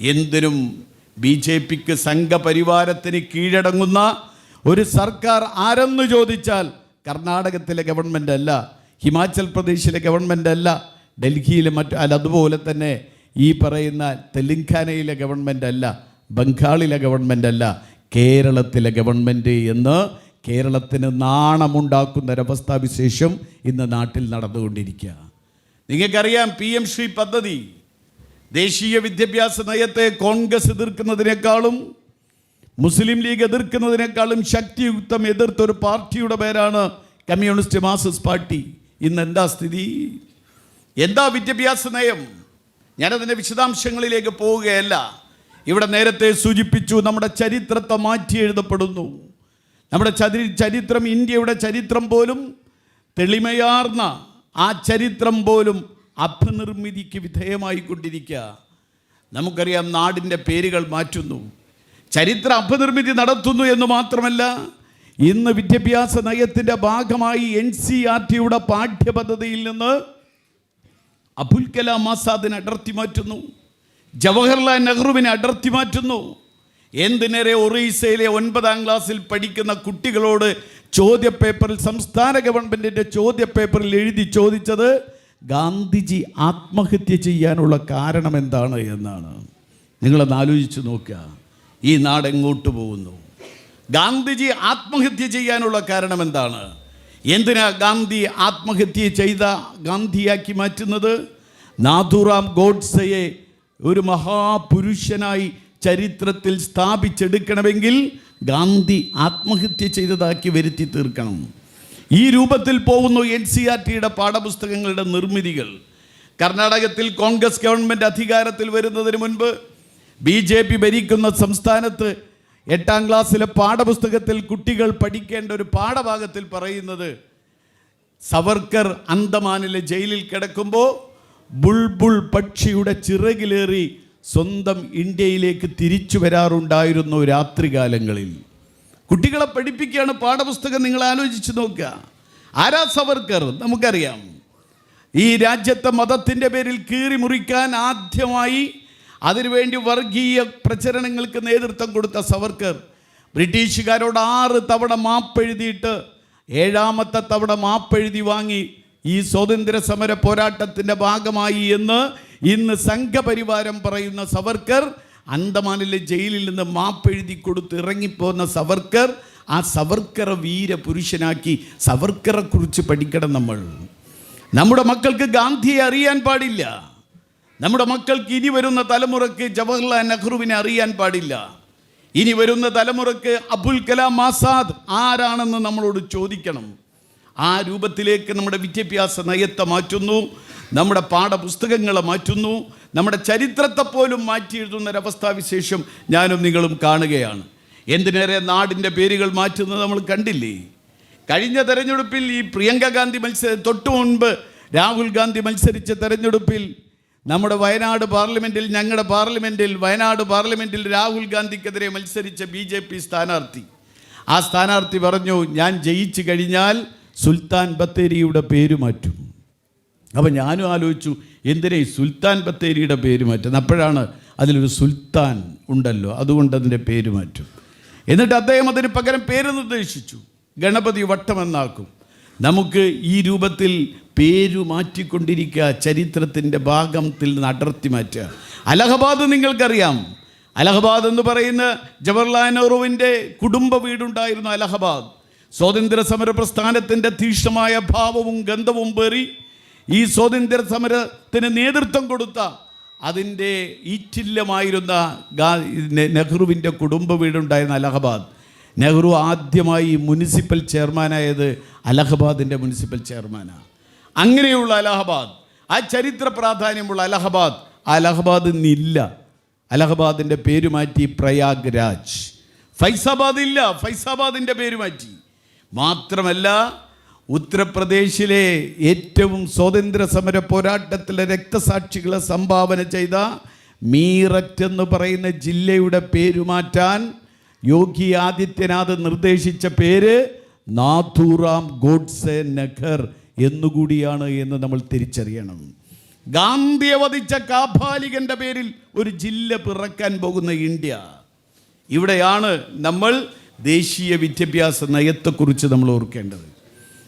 എന്തിനും B J പിക്ക് സംഘപരിവാരത്തിന് കീഴടങ്ങുന്ന ഒരു സർക്കാർ ആരെന്ന് ചോദിച്ചാൽ കർണാടകത്തിലെ ഗവൺമെന്റ് അല്ല ഹിമാചൽ പ്രദേശിലെ ഗവൺമെന്റ് അല്ല ഡൽഹിയിലെ മറ്റു അല്ല അതുപോലെ തന്നെ ഈ പറയുന്ന തെലങ്കാനയിലെ ഗവൺമെന്റ് അല്ല ബംഗാളിലെ ഗവൺമെന്റ് അല്ല കേരളത്തിലെ ഗവൺമെന്റ് എന്ന് കേരളത്തിന് നാണമുണ്ടാക്കുന്ന ഒരവസ്ഥാവിശേഷം ഇന്ന് നാട്ടിൽ നടന്നുകൊണ്ടിരിക്കുക നിങ്ങൾക്കറിയാം പി എം ശ്രീ പദ്ധതി ദേശീയ വിദ്യാഭ്യാസ നയത്തെ കോൺഗ്രസ് എതിർക്കുന്നതിനേക്കാളും മുസ്ലിം ലീഗ് എതിർക്കുന്നതിനേക്കാളും ശക്തിയുക്തം എതിർത്ത ഒരു പാർട്ടിയുടെ പേരാണ് കമ്മ്യൂണിസ്റ്റ് മാർസിസ്റ്റ് പാർട്ടി. ഇന്ന് എന്താ സ്ഥിതി? എന്താ വിദ്യാഭ്യാസ നയം? ഞാനതിന്റെ വിശദാംശങ്ങളിലേക്ക് പോവുകയല്ല. ഇവിടെ നേരത്തെ സൂചിപ്പിച്ചു നമ്മുടെ ചരിത്രത്തെ മാറ്റി എഴുതപ്പെടുന്നു. നമ്മുടെ ചരി ചരിത്രം ഇന്ത്യയുടെ ചരിത്രം പോലും തെളിമയാർന്ന ആ ചരിത്രം പോലും അപനിർമ്മിതിക്ക് വിധേയമായിക്കൊണ്ടിരിക്കുക. നമുക്കറിയാം നാടിന്റെ പേരുകൾ മാറ്റുന്നു. ചരിത്ര അപനിർമ്മിതി നടത്തുന്നു എന്ന് മാത്രമല്ല ഇന്ന് വിദ്യാഭ്യാസ നയത്തിന്റെ ഭാഗമായി എൻ സി ആർ ടിയുടെ പാഠ്യപദ്ധതിയിൽ നിന്ന് അബുൽ കലാം ആസാദിനെ അടർത്തി മാറ്റുന്നു. ജവഹർലാൽ നെഹ്റുവിനെ അടർത്തി മാറ്റുന്നു. എന്തിനേറെ ഒറീസയിലെ ഒൻപതാം ക്ലാസ്സിൽ പഠിക്കുന്ന കുട്ടികളോട് ചോദ്യപേപ്പറിൽ സംസ്ഥാന ഗവൺമെന്റിന്റെ ചോദ്യപേപ്പറിൽ എഴുതി ചോദിച്ചത് ഗാന്ധിജി ആത്മഹത്യ ചെയ്യാനുള്ള കാരണം എന്താണ് എന്നാണ്. നിങ്ങളത് ആലോചിച്ച് നോക്കുക. ഈ നാട് എങ്ങോട്ട് പോകുന്നു? ഗാന്ധിജി ആത്മഹത്യ ചെയ്യാനുള്ള കാരണം എന്താണ്? എന്തിനാ ഗാന്ധി ആത്മഹത്യ ചെയ്ത ഗാന്ധിയാക്കി മാറ്റുന്നത്? നാഥുറാം ഗോഡ്സയെ ഒരു മഹാപുരുഷനായി ചരിത്രത്തിൽ സ്ഥാപിച്ചെടുക്കണമെങ്കിൽ ഗാന്ധി ആത്മഹത്യ ചെയ്തതാക്കി വരുത്തി തീർക്കണം. ഈ രൂപത്തിൽ പോകുന്നു എൻ സി ആർ ടിയുടെ പാഠപുസ്തകങ്ങളുടെ നിർമ്മിതികൾ. കർണാടകത്തിൽ കോൺഗ്രസ് ഗവൺമെന്റ് അധികാരത്തിൽ വരുന്നതിന് മുൻപ് ബി ജെ പി ഭരിക്കുന്ന സംസ്ഥാനത്ത് എട്ടാം ക്ലാസ്സിലെ പാഠപുസ്തകത്തിൽ കുട്ടികൾ പഠിക്കേണ്ട ഒരു പാഠഭാഗത്തിൽ പറയുന്നത് സവർക്കർ അന്തമാനിലെ ജയിലിൽ കിടക്കുമ്പോൾ ബുൾബുൾ പക്ഷിയുടെ ചിറകിലേറി സ്വന്തം ഇന്ത്യയിലേക്ക് തിരിച്ചു വരാറുണ്ടായിരുന്നു രാത്രികാലങ്ങളിൽ. കുട്ടികളെ പഠിപ്പിക്കുകയാണ് പാഠപുസ്തകം. നിങ്ങൾ ആലോചിച്ച് നോക്കുക. ആരാ സവർക്കർ നമുക്കറിയാം. ഈ രാജ്യത്തെ മതത്തിന്റെ പേരിൽ കീറി മുറിക്കാൻ ആദ്യമായി അതിനുവേണ്ടി വർഗീയ പ്രചരണങ്ങൾക്ക് നേതൃത്വം കൊടുത്ത സവർക്കർ ബ്രിട്ടീഷുകാരോട് ആറ് തവണ മാപ്പെഴുതിയിട്ട് ഏഴാമത്തെ തവണ മാപ്പെഴുതി വാങ്ങി ഈ സ്വാതന്ത്ര്യ സമര പോരാട്ടത്തിന്റെ ഭാഗമായി എന്ന് ഇന്ന് സംഘപരിവാരം പറയുന്ന സവർക്കർ അന്തമാനിലെ ജയിലിൽ നിന്ന് മാപ്പ് മാപ്പെഴുതി കൊടുത്ത് ഇറങ്ങിപ്പോന്ന സവർക്കർ ആ സവർക്കറെ വീരപുരുഷനാക്കി സവർക്കറെ കുറിച്ച് പഠിക്കണം നമ്മൾ. നമ്മുടെ മക്കൾക്ക് ഗാന്ധിയെ അറിയാൻ പാടില്ല. നമ്മുടെ മക്കൾക്ക് ഇനി വരുന്ന തലമുറയ്ക്ക് ജവഹർലാൽ നെഹ്റുവിനെ അറിയാൻ പാടില്ല. ഇനി വരുന്ന തലമുറയ്ക്ക് അബുൽ കലാം ആസാദ് ആരാണെന്ന് നമ്മളോട് ചോദിക്കണം. ആ രൂപത്തിലേക്ക് നമ്മുടെ വിദ്യാഭ്യാസ നയത്തെ മാറ്റുന്നു നമ്മുടെ പാഠപുസ്തകങ്ങളെ മാറ്റുന്നു നമ്മുടെ ചരിത്രത്തെ പോലും മാറ്റി എഴുതുന്ന ഒരവസ്ഥാവിശേഷം ഞാനും നിങ്ങളും കാണുകയാണ്. എന്തിനേറെ നാടിന്റെ പേരുകൾ മാറ്റുന്നത് നമ്മൾ കണ്ടില്ലേ? കഴിഞ്ഞ തെരഞ്ഞെടുപ്പിൽ ഈ പ്രിയങ്ക ഗാന്ധി മത്സര തൊട്ടു മുൻപ് രാഹുൽ ഗാന്ധി മത്സരിച്ച തെരഞ്ഞെടുപ്പിൽ നമ്മുടെ വയനാട് പാർലമെന്റിൽ ഞങ്ങളുടെ പാർലമെന്റിൽ വയനാട് പാർലമെന്റിൽ രാഹുൽ ഗാന്ധിക്കെതിരെ മത്സരിച്ച ബി ജെ പി സ്ഥാനാർത്ഥി. ആ സ്ഥാനാർത്ഥി പറഞ്ഞു ഞാൻ ജയിച്ചു കഴിഞ്ഞാൽ സുൽത്താൻ ബത്തേരിയുടെ പേര് മാറ്റും. അപ്പം ഞാനും ആലോചിച്ചു എന്തിനാ സുൽത്താൻ ബത്തേരിയുടെ പേര് മാറ്റുന്നത്? അപ്പോഴാണ് അതിലൊരു സുൽത്താൻ ഉണ്ടല്ലോ അതുകൊണ്ട് അതിന്റെ പേര് മാറ്റും. എന്നിട്ട് അദ്ദേഹം അതിന് പകരം പേര് നിർദ്ദേശിച്ചു. ഗണപതി വട്ടമെന്നാക്കും നമുക്ക് ഈ രൂപത്തിൽ പേരു മാറ്റിക്കൊണ്ടിരിക്കുക ചരിത്രത്തിന്റെ ഭാഗത്തിൽ നിന്ന് അടർത്തി മാറ്റുക. അലഹബാദ് നിങ്ങൾക്കറിയാം. അലഹബാദ് എന്ന് പറയുന്ന ജവഹർലാൽ നെഹ്റുവിന്റെ കുടുംബ വീടുണ്ടായിരുന്നു അലഹബാദ്. സ്വാതന്ത്ര്യ സമര പ്രസ്ഥാനത്തിന്റെ തീക്ഷ്ണമായ ഭാവവും ഗന്ധവും പേറി ഈ സ്വാതന്ത്ര്യ സമരത്തിന് നേതൃത്വം കൊടുത്ത അതിന്റെ ഈറ്റില്ലമായിരുന്ന ഗാ നെഹ്റുവിന്റെ കുടുംബ വീടുണ്ടായിരുന്ന അലഹബാദ്. നെഹ്റു ആദ്യമായി മുനിസിപ്പൽ ചെയർമാനായത് അലഹബാദിന്റെ മുനിസിപ്പൽ ചെയർമാനാണ്. അങ്ങനെയുള്ള അലഹബാദ് ആ ചരിത്ര പ്രാധാന്യമുള്ള അലഹബാദ് അലഹബാദ് ഇന്നില്ല അലഹബാദിന്റെ പേര് മാറ്റി പ്രയാഗ് രാജ് ഫൈസാബാദ് ഇല്ല ഫൈസാബാദിന്റെ പേര് മാറ്റി. മാത്രമല്ല ഉത്തർപ്രദേശിലെ ഏറ്റവും സ്വാതന്ത്ര്യ സമര പോരാട്ടത്തിലെ രക്തസാക്ഷികളെ സംഭാവന ചെയ്ത മീററ്റ് എന്ന് പറയുന്ന ജില്ലയുടെ പേര് മാറ്റാൻ യോഗി ആദിത്യനാഥ് നിർദ്ദേശിച്ച പേര് നാഥുറാം ഗോഡ്സെ നഗർ എന്നുകൂടിയാണ് എന്ന് നമ്മൾ തിരിച്ചറിയണം. ഗാന്ധിയെ വധിച്ച കാഭാലികന്റെ പേരിൽ ഒരു ജില്ല പിറക്കാൻ പോകുന്ന ഇന്ത്യ. ഇവിടെയാണ് നമ്മൾ ദേശീയ വിദ്യാഭ്യാസ നയത്തെക്കുറിച്ച് നമ്മൾ ഓർക്കേണ്ടത്.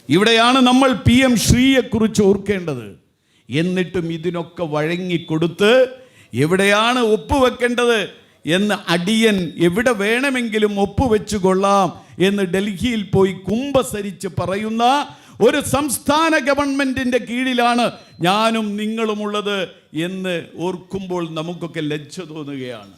ഇവിടെയാണ് നമ്മൾ പി എം ശ്രീയെക്കുറിച്ച് ഓർക്കേണ്ടത്. എന്നിട്ടും ഇതിനൊക്കെ വഴങ്ങിക്കൊടുത്ത് എവിടെയാണ് ഒപ്പുവെക്കേണ്ടത് എന്ന് അടിയൻ എവിടെ വേണമെങ്കിലും ഒപ്പുവെച്ചു കൊള്ളാം എന്ന് ഡൽഹിയിൽ പോയി കുംഭസരിച്ച് പറയുന്ന ഒരു സംസ്ഥാന ഗവൺമെന്റിന്റെ കീഴിലാണ് ഞാനും നിങ്ങളുമുള്ളത് എന്ന് ഓർക്കുമ്പോൾ നമുക്കൊക്കെ ലജ്ജ തോന്നുകയാണ്.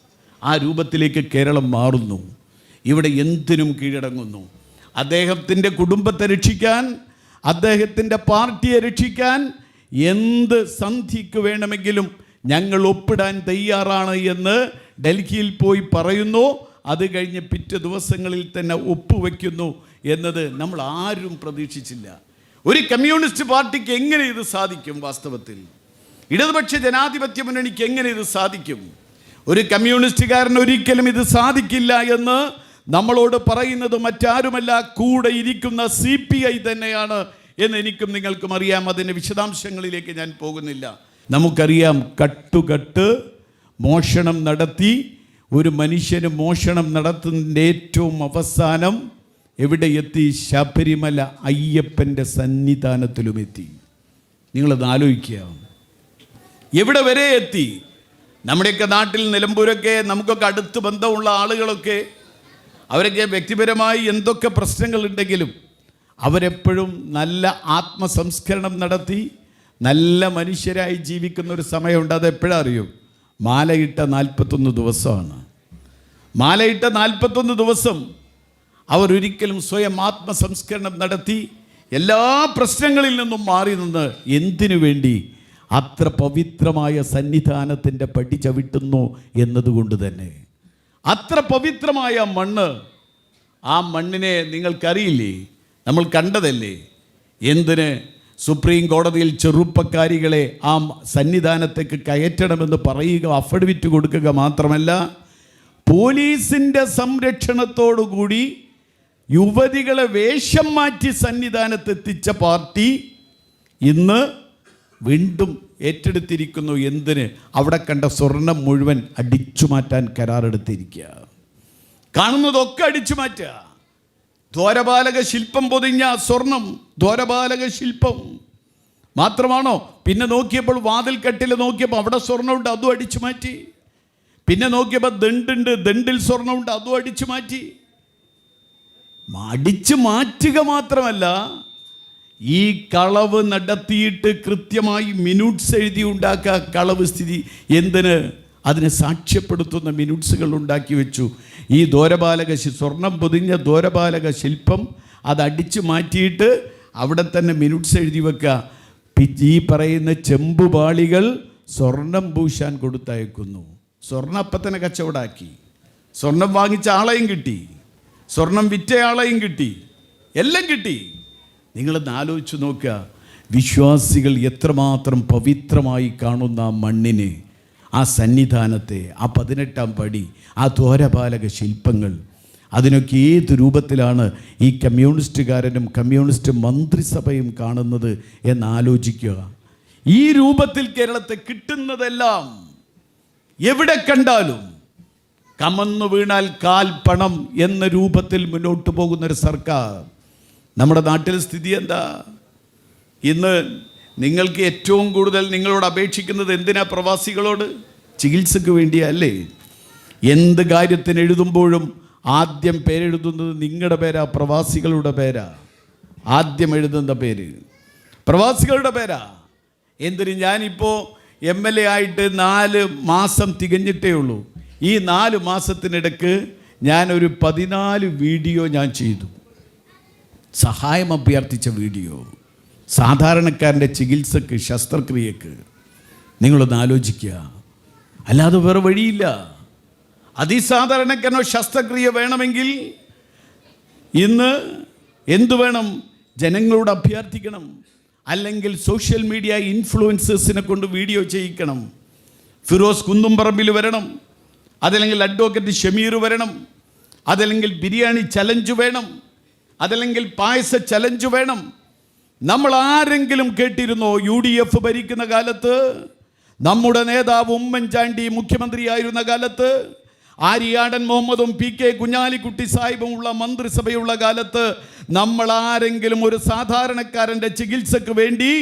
ആ രൂപത്തിലേക്ക് കേരളം മാറുന്നു. ഇവിടെ എന്തിനും കീഴടങ്ങുന്നു. അദ്ദേഹത്തിന്റെ കുടുംബത്തെ രക്ഷിക്കാൻ അദ്ദേഹത്തിന്റെ പാർട്ടിയെ രക്ഷിക്കാൻ എന്ത് സന്ധിക്ക് വേണമെങ്കിലും ഞങ്ങൾ ഒപ്പിടാൻ തയ്യാറാണ് എന്ന് ഡൽഹിയിൽ പോയി പറയുന്നു. അത് കഴിഞ്ഞ് പിറ്റേ ദിവസങ്ങളിൽ തന്നെ ഒപ്പുവെക്കുന്നു എന്നത് നമ്മൾ ആരും പ്രതീക്ഷിച്ചില്ല. ഒരു കമ്മ്യൂണിസ്റ്റ് പാർട്ടിക്ക് എങ്ങനെ ഇത് സാധിക്കും വാസ്തവത്തിൽ? ഇടതുപക്ഷ ജനാധിപത്യ മുന്നണിക്ക് എങ്ങനെ ഇത് സാധിക്കും? ഒരു കമ്മ്യൂണിസ്റ്റുകാരൻ ഒരിക്കലും ഇത് സാധിക്കില്ല എന്ന് നമ്മളോട് പറയുന്നത് മറ്റാരുമല്ല കൂടെ ഇരിക്കുന്ന സി പി ഐ തന്നെയാണ് എന്ന് എനിക്കും നിങ്ങൾക്കും അറിയാം. അതിന്റെ വിശദാംശങ്ങളിലേക്ക് ഞാൻ പോകുന്നില്ല. നമുക്കറിയാം കട്ടുകട്ട് മോഷണം നടത്തി ഒരു മനുഷ്യന് മോഷണം നടത്തുന്നതിന്റെ ഏറ്റവും അവസാനം എവിടെ എത്തി? ശബരിമല അയ്യപ്പന്റെ സന്നിധാനത്തിലും എത്തി നിങ്ങളത് ആലോചിക്കുക. എവിടെ വരെ എത്തി? നമ്മുടെയൊക്കെ നാട്ടിൽ നിലമ്പൂരൊക്കെ നമുക്കൊക്കെ അടുത്ത് ബന്ധമുള്ള ആളുകളൊക്കെ അവരൊക്കെ വ്യക്തിപരമായി എന്തൊക്കെ പ്രശ്നങ്ങളുണ്ടെങ്കിലും അവരെപ്പോഴും നല്ല ആത്മസംസ്കരണം നടത്തി നല്ല മനുഷ്യരായി ജീവിക്കുന്ന ഒരു സമയമുണ്ട്. അത് എപ്പോഴാ അറിയും? മാലയിട്ട നാൽപ്പത്തൊന്ന് ദിവസമാണ്. മാലയിട്ട നാൽപ്പത്തൊന്ന് ദിവസം അവർ ഒരിക്കലും സ്വയം ആത്മസംസ്കരണം നടത്തി എല്ലാ പ്രശ്നങ്ങളിൽ നിന്നും മാറി നിന്ന് എന്തിനു വേണ്ടി അത്ര പവിത്രമായ സന്നിധാനത്തിന്റെ പടി ചവിട്ടുന്നു എന്നതുകൊണ്ട് തന്നെ. അത്ര പവിത്രമായ മണ്ണ് ആ മണ്ണിനെ നിങ്ങൾക്കറിയില്ലേ? നമ്മൾ കണ്ടതല്ലേ? എന്തിന് സുപ്രീം കോടതിയിൽ ചെറുപ്പക്കാരികളെ ആ സന്നിധാനത്തേക്ക് കയറ്റണമെന്ന് പറയുക അഫിഡവിറ്റ് കൊടുക്കുക മാത്രമല്ല പോലീസിന്റെ സംരക്ഷണത്തോടുകൂടി യുവതികളെ വേഷം മാറ്റി സന്നിധാനത്തെത്തിച്ച പാർട്ടി ഇന്ന് വീണ്ടും ഏറ്റെടുത്തിരിക്കുന്നു എന്തിന്? അവിടെ കണ്ട സ്വർണം മുഴുവൻ അടിച്ചു മാറ്റാൻ കരാറെടുത്തിരിക്കുക. കാണുന്നതൊക്കെ അടിച്ചു മാറ്റുക. ദ്വാരപാലക ശില്പം പൊതിഞ്ഞ സ്വർണം ദ്വാരപാലക ശില്പം. മാത്രമാണോ? പിന്നെ നോക്കിയപ്പോൾ വാതിൽ കെട്ടിൽ നോക്കിയപ്പോൾ അവിടെ സ്വർണമുണ്ട് അതും അടിച്ചു മാറ്റി. പിന്നെ നോക്കിയപ്പോൾ ദണ്ടുണ്ട് ദണ്ടിൽ സ്വർണമുണ്ട് അതും അടിച്ചു മാറ്റി. അടിച്ചു മാറ്റുക മാത്രമല്ല ഈ കളവ് നടത്തിയിട്ട് കൃത്യമായി മിനുട്ട്സ് എഴുതി ഉണ്ടാക്കുക കളവ് സ്ഥിതി എന്തിന്? അതിനെ സാക്ഷ്യപ്പെടുത്തുന്ന മിനുട്ട്സുകൾ ഉണ്ടാക്കി വെച്ചു. ഈ ദോരപാലക സ്വർണം പൊതിഞ്ഞ ദോരപാലക ശില്പം അത് അടിച്ചു മാറ്റിയിട്ട് അവിടെ തന്നെ മിനുട്ട്സ് എഴുതി വെക്കുക. ഈ പറയുന്ന ചെമ്പുപാളികൾ സ്വർണം പൂശാൻ കൊടുത്തയക്കുന്നു. സ്വർണം അപ്പം തന്നെ കച്ചവടാക്കി. സ്വർണം വാങ്ങിച്ച ആളെയും കിട്ടി. സ്വർണം വിറ്റ ആളെയും കിട്ടി. എല്ലാം കിട്ടി. നിങ്ങളൊന്ന് ആലോചിച്ച് നോക്കുക. വിശ്വാസികൾ എത്രമാത്രം പവിത്രമായി കാണുന്ന മണ്ണിനെ ആ സന്നിധാനത്തെ ആ പതിനെട്ടാം പടി ആ ദ്വാരപാലക ശില്പങ്ങൾ. അതിനൊക്കെ ഏത് രൂപത്തിലാണ് ഈ കമ്മ്യൂണിസ്റ്റുകാരനും കമ്മ്യൂണിസ്റ്റ് മന്ത്രിസഭയും കാണുന്നത് എന്ന് ആലോചിക്കുക. ഈ രൂപത്തിൽ കേരളത്തെ കിട്ടുന്നതെല്ലാം എവിടെ കണ്ടാലും കമന്നു വീണാൽ കാൽ പണം എന്ന രൂപത്തിൽ മുന്നോട്ട് പോകുന്ന ഒരു സർക്കാർ. നമ്മുടെ നാട്ടിൽ സ്ഥിതി എന്താ? ഇന്ന് നിങ്ങൾക്ക് ഏറ്റവും കൂടുതൽ നിങ്ങളോട് അപേക്ഷിക്കുന്നത് എന്തിനാ പ്രവാസികളോട്? ചികിത്സയ്ക്ക് വേണ്ടിയല്ലേ? എന്ത് കാര്യത്തിന് എഴുതുമ്പോഴും ആദ്യം പേരെഴുതുന്നത് നിങ്ങളുടെ പേരാ പ്രവാസികളുടെ പേരാ? ആദ്യം എഴുതുന്ന പേര്. പ്രവാസികളുടെ പേരാ. എന്തിന് ഞാനിപ്പോൾ എം എൽ എ ആയിട്ട് നാല് മാസം തികഞ്ഞിട്ടേ ഉള്ളൂ. ഈ നാല് മാസത്തിനിടക്ക് ഞാനൊരു പതിനാല് വീഡിയോ ഞാൻ ചെയ്തു. സഹായം അഭ്യർത്ഥിച്ച വീഡിയോ സാധാരണക്കാരന്റെ ചികിത്സക്ക് ശസ്ത്രക്രിയക്ക് നിങ്ങളൊന്ന് ആലോചിക്കുക. അല്ലാതെ വേറെ വഴിയില്ല. അതിസാധാരണക്കാരനോ ശസ്ത്രക്രിയ വേണമെങ്കിൽ ഇന്ന് എന്തു വേണം? ജനങ്ങളോട് അഭ്യർത്ഥിക്കണം. അല്ലെങ്കിൽ സോഷ്യൽ മീഡിയ ഇൻഫ്ലുവൻസേഴ്സിനെ കൊണ്ട് വീഡിയോ ചെയ്യിക്കണം. ഫിറോസ് കുന്നുംപറമ്പിൽ വരണം. അതല്ലെങ്കിൽ അഡ്വക്കേറ്റ് ഷമീർ വരണം. അതല്ലെങ്കിൽ ബിരിയാണി ചലഞ്ച് വേണം. അതല്ലെങ്കിൽ പായസ ചലഞ്ച് വേണം. നമ്മൾ ആരെങ്കിലും കേട്ടിരുന്നോ യു ഡി എഫ് ഭരിക്കുന്ന കാലത്ത്? നമ്മുടെ നേതാവ് ഉമ്മൻചാണ്ടി മുഖ്യമന്ത്രിയായിരുന്ന കാലത്ത്? ആര്യാടൻ മുഹമ്മദും പി കെ കുഞ്ഞാലിക്കുട്ടി സാഹിബും ഉള്ള മന്ത്രിസഭയുള്ള കാലത്ത് നമ്മൾ ആരെങ്കിലും ഒരു സാധാരണക്കാരന്റെ ചികിത്സക്ക് വേണ്ടി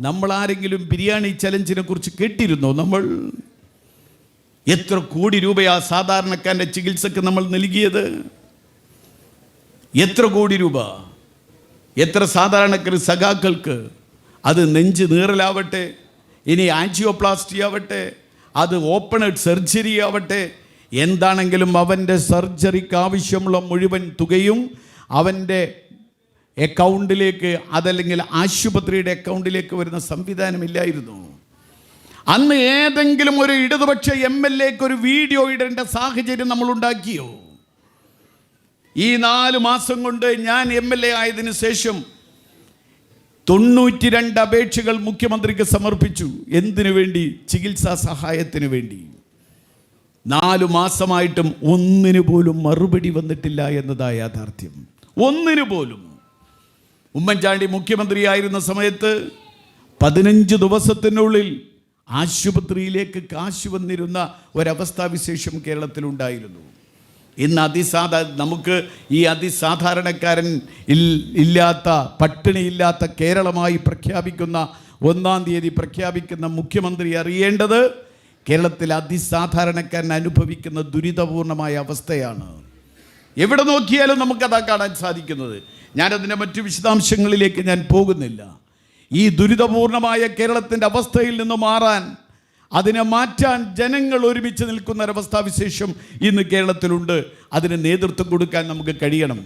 നമ്മൾ ആരെങ്കിലും ബിരിയാണി ചലഞ്ചിനെ കുറിച്ച് കേട്ടിരുന്നോ നമ്മൾ? എത്ര കോടി രൂപയാ സാധാരണക്കാരന്റെ ചികിത്സക്ക് നമ്മൾ നൽകിയത്? എത്ര കോടി രൂപ? എത്ര സാധാരണക്കാർ സഖാക്കൾക്ക് അത് നെഞ്ച് നീറലാവട്ടെ ഇനി ആൻജിയോപ്ലാസ്റ്റി ആവട്ടെ അത് ഓപ്പൺ സർജറി ആവട്ടെ എന്താണെങ്കിലും അവന്റെ സർജറിക്ക് ആവശ്യമുള്ള മുഴുവൻ തുകയും അവന്റെ അക്കൗണ്ടിലേക്ക് അതല്ലെങ്കിൽ ആശുപത്രിയുടെ അക്കൗണ്ടിലേക്ക് വരുന്ന സംവിധാനമില്ലായിരുന്നു. അന്ന് ഏതെങ്കിലും ഒരു ഇടതുപക്ഷ എം എൽ എക്ക് ഒരു വീഡിയോ ഇടേണ്ട സാഹചര്യം നമ്മൾ ഉണ്ടാക്കിയോ? ഈ നാല് മാസം കൊണ്ട് ഞാൻ എം എൽ എ ആയതിനു ശേഷം തൊണ്ണൂറ്റി രണ്ട് അപേക്ഷകൾ മുഖ്യമന്ത്രിക്ക് സമർപ്പിച്ചു. എന്തിനു വേണ്ടി? ചികിത്സാ സഹായത്തിന് വേണ്ടി. നാലു മാസമായിട്ടും ഒന്നിനു പോലും മറുപടി വന്നിട്ടില്ല എന്നതാ യാഥാർത്ഥ്യം. ഒന്നിനു പോലും. ഉമ്മൻചാണ്ടി മുഖ്യമന്ത്രിയായിരുന്ന സമയത്ത് പതിനഞ്ച് ദിവസത്തിനുള്ളിൽ ആശുപത്രിയിലേക്ക് കാശ് വന്നിരുന്ന ഒരവസ്ഥാവിശേഷം കേരളത്തിലുണ്ടായിരുന്നു. ഇന്ന് അതിസാധാ നമുക്ക് ഈ അതിസാധാരണക്കാരൻ ഇല്ലാത്ത പട്ടിണിയില്ലാത്ത കേരളമായി പ്രഖ്യാപിക്കുന്ന ഒന്നാം തീയതി പ്രഖ്യാപിക്കുന്ന മുഖ്യമന്ത്രി അറിയേണ്ടത് കേരളത്തിൽ അതിസാധാരണക്കാരൻ അനുഭവിക്കുന്ന ദുരിതപൂർണമായ അവസ്ഥയാണ്. എവിടെ നോക്കിയാലും നമുക്കതാ കാണാൻ സാധിക്കുന്നത്. ഞാനതിന്റെ മറ്റു വിശദാംശങ്ങളിലേക്ക് ഞാൻ പോകുന്നില്ല. ഈ ദുരിതപൂർണമായ കേരളത്തിന്റെ അവസ്ഥയിൽ നിന്ന് മാറാൻ അതിനെ മാറ്റാൻ ജനങ്ങൾ ഒരുമിച്ച് നിൽക്കുന്ന ഒരവസ്ഥാവിശേഷം ഇന്ന് കേരളത്തിലുണ്ട്. അതിന് നേതൃത്വം കൊടുക്കാൻ നമുക്ക് കഴിയണം.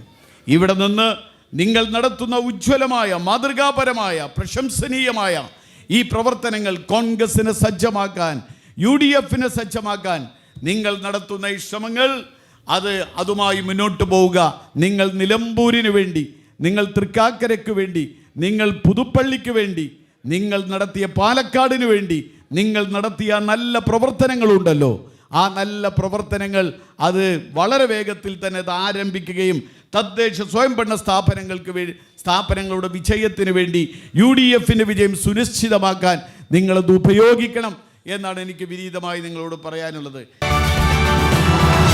ഇവിടെ നിന്ന് നിങ്ങൾ നടത്തുന്ന ഉജ്ജ്വലമായ മാതൃകാപരമായ പ്രശംസനീയമായ ഈ പ്രവർത്തനങ്ങൾ കോൺഗ്രസിനെ സജ്ജമാക്കാൻ യു ഡി എഫിനെ സജ്ജമാക്കാൻ നിങ്ങൾ നടത്തുന്ന ഈ ശ്രമങ്ങൾ അത് അതുമായി മുന്നോട്ട് പോവുക. നിങ്ങൾ നിലമ്പൂരിന് വേണ്ടി നിങ്ങൾ തൃക്കാക്കരയ്ക്ക് വേണ്ടി നിങ്ങൾ പുതുപ്പള്ളിക്ക് വേണ്ടി നിങ്ങൾ നടത്തിയ പാലക്കാടിന് വേണ്ടി നിങ്ങൾ നടത്തിയ നല്ല പ്രവർത്തനങ്ങളുണ്ടല്ലോ. ആ നല്ല പ്രവർത്തനങ്ങൾ അത് വളരെ വേഗത്തിൽ തന്നെ അത് ആരംഭിക്കുകയും തദ്ദേശ സ്വയംഭരണ സ്ഥാപനങ്ങൾക്ക് വേണ്ടി സ്ഥാപനങ്ങളുടെ വിജയത്തിന് വേണ്ടി യു ഡി എഫിന്റെ വിജയം സുനിശ്ചിതമാക്കാൻ നിങ്ങളത് ഉപയോഗിക്കണം എന്നാണ് എനിക്ക് വിനീതമായി നിങ്ങളോട് പറയാനുള്ളത്.